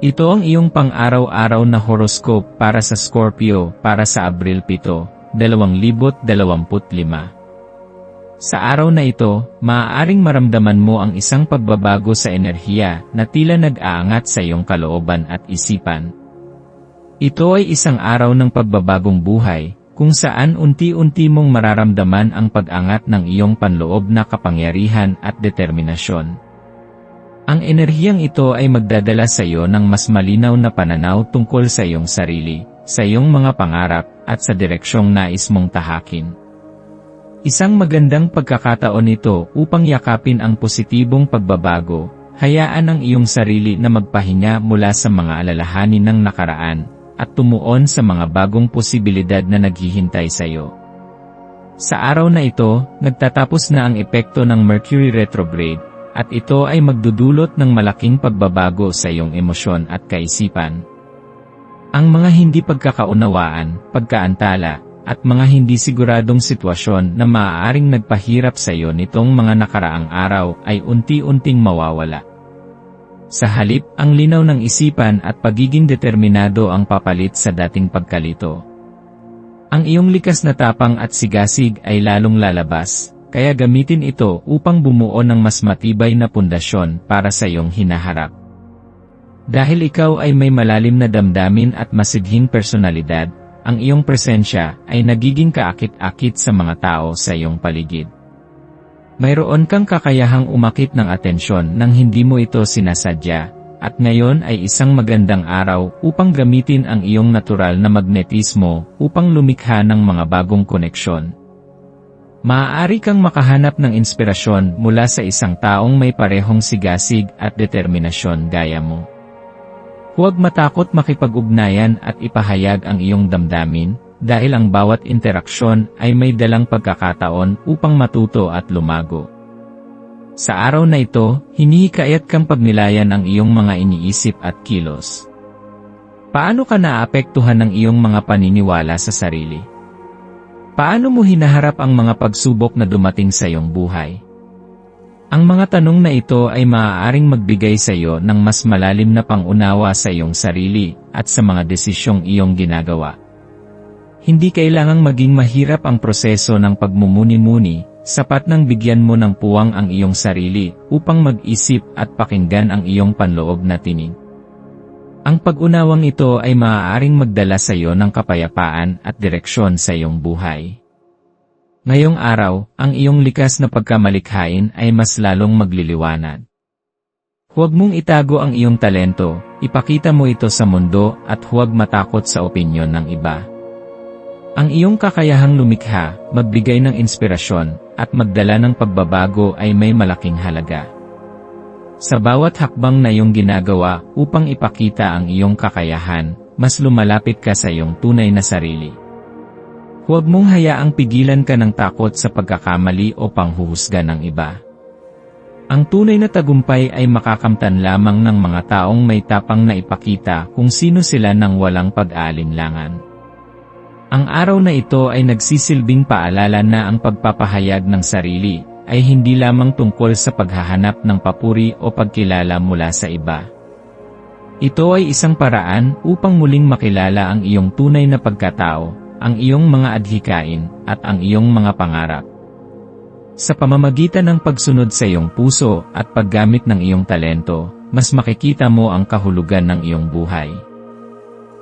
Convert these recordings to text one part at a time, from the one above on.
Ito ang iyong pang-araw-araw na horoscope para sa Scorpio para sa Abril 7, 2025. Sa araw na ito, maaaring maramdaman mo ang isang pagbabago sa enerhiya na tila nag-aangat sa iyong kalooban at isipan. Ito ay isang araw ng pagbabagong buhay, kung saan unti-unti mong mararamdaman ang pag-angat ng iyong panloob na kapangyarihan at determinasyon. Ang enerhiyang ito ay magdadala sa iyo ng mas malinaw na pananaw tungkol sa iyong sarili, sa iyong mga pangarap, at sa direksyong nais mong tahakin. Isang magandang pagkakataon ito upang yakapin ang positibong pagbabago, hayaan ang iyong sarili na magpahinga mula sa mga alalahanin ng nakaraan, at tumuon sa mga bagong posibilidad na naghihintay sa iyo. Sa araw na ito, nagtatapos na ang epekto ng Mercury retrograde, at ito ay magdudulot ng malaking pagbabago sa iyong emosyon at kaisipan. Ang mga hindi pagkakaunawaan, pagkaantala, at mga hindi siguradong sitwasyon na maaaring nagpahirap sa iyo nitong mga nakaraang araw ay unti-unting mawawala. Sa halip, ang linaw ng isipan at pagiging determinado ang papalit sa dating pagkalito. Ang iyong likas na tapang at sigasig ay lalong lalabas, kaya gamitin ito upang bumuo ng mas matibay na pundasyon para sa iyong hinaharap. Dahil ikaw ay may malalim na damdamin at masidhing personalidad, ang iyong presensya ay nagiging kaakit-akit sa mga tao sa iyong paligid. Mayroon kang kakayahang umakit ng atensyon nang hindi mo ito sinasadya, at ngayon ay isang magandang araw upang gamitin ang iyong natural na magnetismo upang lumikha ng mga bagong koneksyon. Maaari kang makahanap ng inspirasyon mula sa isang taong may parehong sigasig at determinasyon gaya mo. Huwag matakot makipag-ugnayan at ipahayag ang iyong damdamin, dahil ang bawat interaksyon ay may dalang pagkakataon upang matuto at lumago. Sa araw na ito, hinihikayat kang pagnilayan ang iyong mga iniisip at kilos. Paano ka naapektuhan ng iyong mga paniniwala sa sarili? Paano mo hinaharap ang mga pagsubok na dumating sa iyong buhay? Ang mga tanong na ito ay maaaring magbigay sa iyo ng mas malalim na pangunawa sa iyong sarili at sa mga desisyong iyong ginagawa. Hindi kailangang maging mahirap ang proseso ng pagmumuni-muni, sapat nang bigyan mo ng puwang ang iyong sarili upang mag-isip at pakinggan ang iyong panloob na tinig. Ang pag-unawang ito ay maaaring magdala sa iyo ng kapayapaan at direksyon sa iyong buhay. Ngayong araw, ang iyong likas na pagkamalikhain ay mas lalong magliliwanag. Huwag mong itago ang iyong talento, ipakita mo ito sa mundo at huwag matakot sa opinyon ng iba. Ang iyong kakayahang lumikha, magbigay ng inspirasyon, at magdala ng pagbabago ay may malaking halaga. Sa bawat hakbang na iyong ginagawa upang ipakita ang iyong kakayahan, mas lumalapit ka sa iyong tunay na sarili. Huwag mong hayaang pigilan ka ng takot sa pagkakamali o panghuhusga ng iba. Ang tunay na tagumpay ay makakamtan lamang ng mga taong may tapang na ipakita kung sino sila nang walang pag-aalinlangan. Ang araw na ito ay nagsisilbing paalala na ang pagpapahayag ng sarili ay hindi lamang tungkol sa paghahanap ng papuri o pagkilala mula sa iba. Ito ay isang paraan upang muling makilala ang iyong tunay na pagkatao, ang iyong mga adhikain, at ang iyong mga pangarap. Sa pamamagitan ng pagsunod sa iyong puso at paggamit ng iyong talento, mas makikita mo ang kahulugan ng iyong buhay.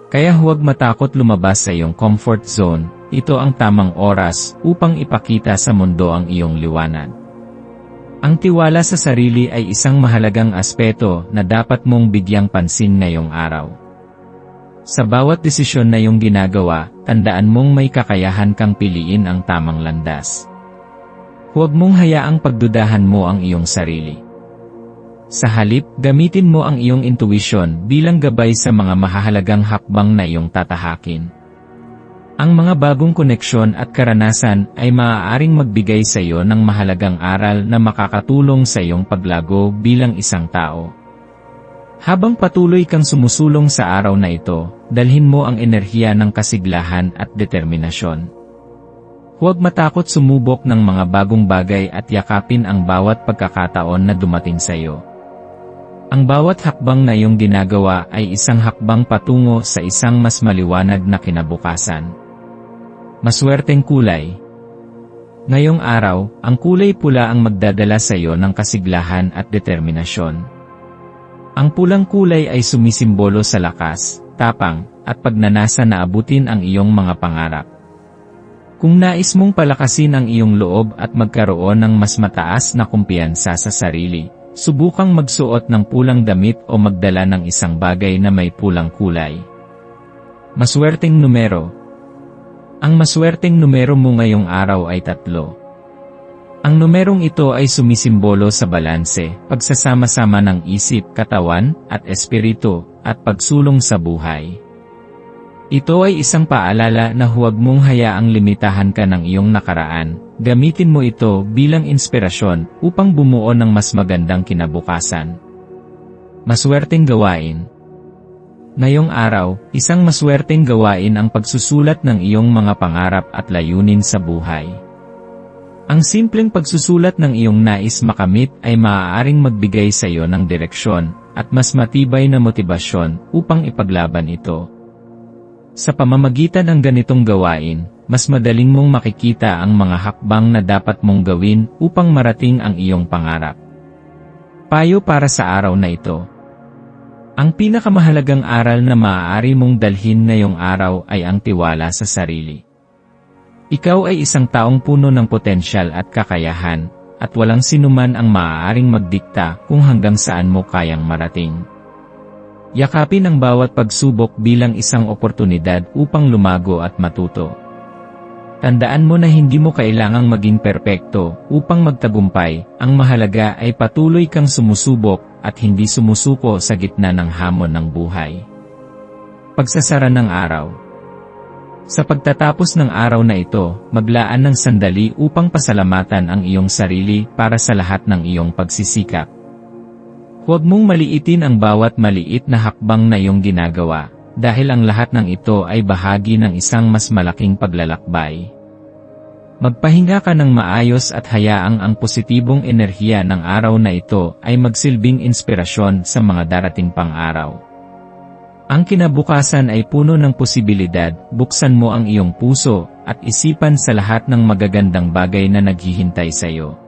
Kaya huwag matakot lumabas sa iyong comfort zone, ito ang tamang oras upang ipakita sa mundo ang iyong liwanag. Ang tiwala sa sarili ay isang mahalagang aspeto na dapat mong bigyang pansin ngayong araw. Sa bawat desisyon na iyong ginagawa, tandaan mong may kakayahan kang piliin ang tamang landas. Huwag mong hayaang pagdudahan mo ang iyong sarili. Sa halip, gamitin mo ang iyong intuition bilang gabay sa mga mahahalagang hakbang na iyong tatahakin. Ang mga bagong koneksyon at karanasan ay maaaring magbigay sa iyo ng mahalagang aral na makakatulong sa iyong paglago bilang isang tao. Habang patuloy kang sumusulong sa araw na ito, dalhin mo ang enerhiya ng kasiglahan at determinasyon. Huwag matakot sumubok ng mga bagong bagay at yakapin ang bawat pagkakataon na dumating sa iyo. Ang bawat hakbang na iyong ginagawa ay isang hakbang patungo sa isang mas maliwanag na kinabukasan. Maswerteng kulay Ngayong araw, ang kulay pula ang magdadala sa iyo ng kasiglahan at determinasyon. Ang pulang kulay ay sumisimbolo sa lakas, tapang, at pagnanasa na abutin ang iyong mga pangarap. Kung nais mong palakasin ang iyong loob at magkaroon ng mas mataas na kumpiyansa sa sarili, subukang magsuot ng pulang damit o magdala ng isang bagay na may pulang kulay. Maswerteng numero Ang maswerteng numero mo ngayong araw ay tatlo. Ang numerong ito ay sumisimbolo sa balanse, pagsasama-sama ng isip, katawan, at espiritu, at pagsulong sa buhay. Ito ay isang paalala na huwag mong hayaang limitahan ka ng iyong nakaraan, gamitin mo ito bilang inspirasyon upang bumuo ng mas magandang kinabukasan. Maswerteng gawain Ngayong araw, isang maswerteng gawain ang pagsusulat ng iyong mga pangarap at layunin sa buhay. Ang simpleng pagsusulat ng iyong nais makamit ay maaaring magbigay sa iyo ng direksyon at mas matibay na motibasyon upang ipaglaban ito. Sa pamamagitan ng ganitong gawain, mas madaling mong makikita ang mga hakbang na dapat mong gawin upang marating ang iyong pangarap. Payo para sa araw na ito. Ang pinakamahalagang aral na maaari mong dalhin ngayong araw ay ang tiwala sa sarili. Ikaw ay isang taong puno ng potensyal at kakayahan, at walang sinuman ang maaaring magdikta kung hanggang saan mo kayang marating. Yakapin ang bawat pagsubok bilang isang oportunidad upang lumago at matuto. Tandaan mo na hindi mo kailangang maging perpekto upang magtagumpay, ang mahalaga ay patuloy kang sumusubok at hindi sumusuko sa gitna ng hamon ng buhay. Pagsasara ng araw sa pagtatapos ng araw na ito, maglaan ng sandali upang pasalamatan ang iyong sarili para sa lahat ng iyong pagsisikap. Huwag mong maliitin ang bawat maliit na hakbang na iyong ginagawa, dahil ang lahat ng ito ay bahagi ng isang mas malaking paglalakbay. Magpahinga ka ng maayos at hayaang ang positibong enerhiya ng araw na ito ay magsilbing inspirasyon sa mga darating pang araw. Ang kinabukasan ay puno ng posibilidad, buksan mo ang iyong puso, at isipan sa lahat ng magagandang bagay na naghihintay sa iyo.